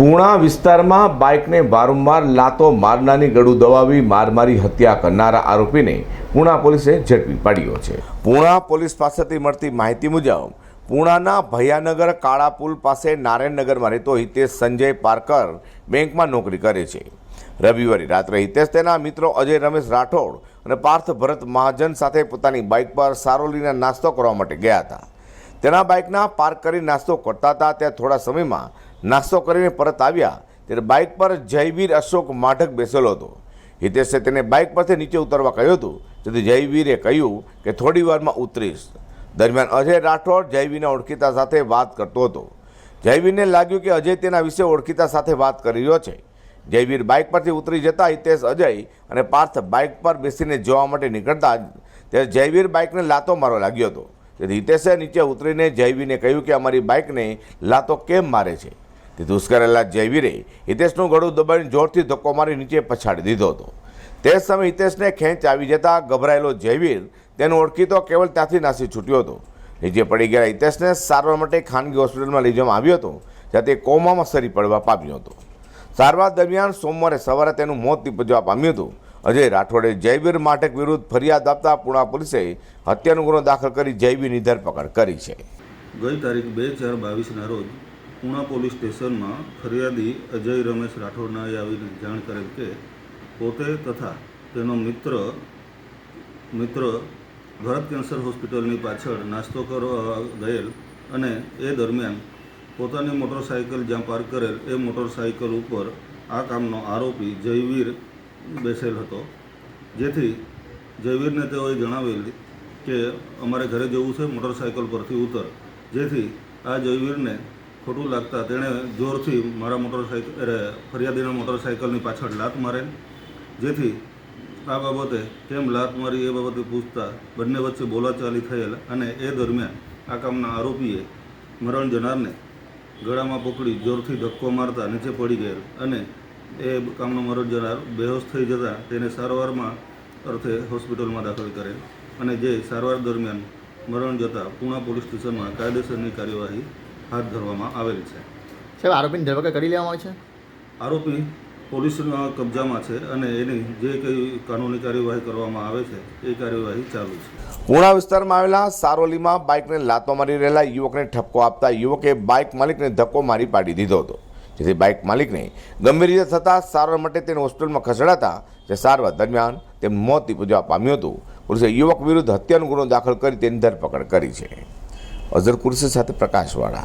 પૂણા વિસ્તારમાં બાઇકને વારંવાર લાતો મારનારની ગળું દબાવી માર મારી હત્યા કરનારા આરોપીને પૂણા પોલીસે ઝડપી પાડ્યો છે. પૂણા પોલીસ પાસેથી મળતી માહિતી મુજબ, પૂણાના ભૈયાનગર કાળા પુલ પાસે નારાયણનગરમાં રહેતો હિતેશ સંજય પારકર બેંકમાં નોકરી કરે છે. રવિવારે રાત્રે હિતેશ તેના મિત્રો અજય રમેશ રાઠોડ અને પાર્થ ભરત મહાજન સાથે પોતાની બાઇક પર સારોલીના નાસ્તો કરવા માટે ગયા હતા. તેના બાઇકના પાર્ક કરી નાસ્તો કરતા હતા. ત્યાં થોડા સમયમાં નાસ્તો કરીને પરત આવ્યા. ત્યારે બાઇક પર જયવીર અશોક માઢક બેસેલો હતો. હિતેશે તેને બાઇક પરથી નીચે ઉતરવા કહ્યું હતું. જેથી જયવીરે કહ્યું કે થોડી વારમાં ઉતરીશ. દરમિયાન અજય રાઠોડ જયવીરના ઓળખીતા સાથે વાત કરતો હતો. જયવીરને લાગ્યું કે અજય તેના વિશે ઓળખીતા સાથે વાત કરી રહ્યો છે. જયવીર બાઇક પરથી ઉતરી જતા હિતેશ, અજય અને પાર્થ બાઇક પર બેસીને જોવા માટે નીકળતા ત્યારે જયવીર બાઇકને લાતો મારવા લાગ્યો હતો. તેથી હિતેશે નીચે ઉતરીને જયવીરને કહ્યું કે અમારી બાઇકને લાતો કેમ મારે છે? તે ધુસ્કરેલા જયવીરે હિતેશનું ગળું દબાવીને જોરથી ધક્કો મારી નીચે પછાડી દીધો હતો. તે સમયે હિતેશને ખેંચ આવી જતા ગભરાયેલો જયવીર તેનો ઓળખીતો કેવલ ત્યાંથી નાસી છૂટ્યો હતો. નીચે પડી ગયેલા હિતેશને સારવાર માટે ખાનગી હોસ્પિટલમાં લઈ જવામાં આવ્યો હતો, જ્યાં તે કોમામાં સરી પડવા પામ્યો હતો. સારવાર દરમિયાન સોમવારે સવારે તેનું મોત નિપજવા પામ્યું હતું. અજય રાઠોડે જયવીર માટેક વિરુદ્ધ ફરિયાદ આપતા પુણા પોલીસે હત્યાનો ગુનો દાખલ કરી જયવીરની ધરપકડ કરી છે. ગઈ તારીખ બે ચાર બાવીસના રોજ પૂણા પોલીસ સ્ટેશનમાં ફરિયાદી અજય રમેશ રાઠોડનાએ આવીને જાણ કરેલ કે પોતે તથા તેનો મિત્ર મિત્ર ભરત કેન્સર હોસ્પિટલની પાછળ નાસ્તો કરવા ગયેલ અને એ દરમિયાન પોતાની મોટરસાઇકલ જ્યાં પાર્ક કરેલ એ મોટરસાઇકલ ઉપર આ કામનો આરોપી જયવીર બેસેલ હતો. જેથી જયવીરને તેઓએ જણાવેલ કે અમારે ઘરે જવું છે મોટરસાઇકલ પરથી ઉતર. જેથી આ જયવીરને ખોટું લાગતા તેણે જોરથી મારા મોટરસાઇકલ ફરિયાદીના મોટરસાઇકલની પાછળ લાત મારેલ. જેથી આ બાબતે કેમ લાત મારી એ બાબતે પૂછતા બંને વચ્ચે બોલાચાલી થયેલ અને એ દરમિયાન આ કામના આરોપીએ મરણ જનારને ગળામાં પકડી જોરથી ધક્કો મારતા નીચે પડી ગયેલ અને એ કામનો મરજ જનાર બેહોશ થઈ જતાં તેને સારવારમાં અર્થે હોસ્પિટલમાં દાખલ કરેલ અને જે સારવાર દરમિયાન મરણ જતાં પૂણા પોલીસ સ્ટેશનમાં કાયદેસરની કાર્યવાહી હાથ ધરવામાં આવેલી છે. સાહેબ આરોપીની ધરપકડ કરી લેવામાં આવી છે? આરોપી પોલીસના કબજામાં છે અને એની જે કંઈ કાનૂની કાર્યવાહી કરવામાં આવે છે એ કાર્યવાહી ચાલુ છે. પૂણા વિસ્તારમાં આવેલા સારોલીમાં બાઇકને લાતો મારી રહેલા યુવકને ઠપકો આપતા યુવકે બાઇક માલિકને ધક્કો મારી પાડી દીધો હતો. જેથી બાઇક માલિકને ગંભીર રીતે થતાં સારવાર માટે તેને હોસ્પિટલમાં ખસેડાતા જે સારવાર દરમિયાન તેમનું મોત નિપજવા પામ્યું હતું. પોલીસે યુવક વિરુદ્ધ હત્યાનો ગુનો દાખલ કરી તેની ધરપકડ કરી છે. અઝર કુરશી સાથે પ્રકાશવાળા.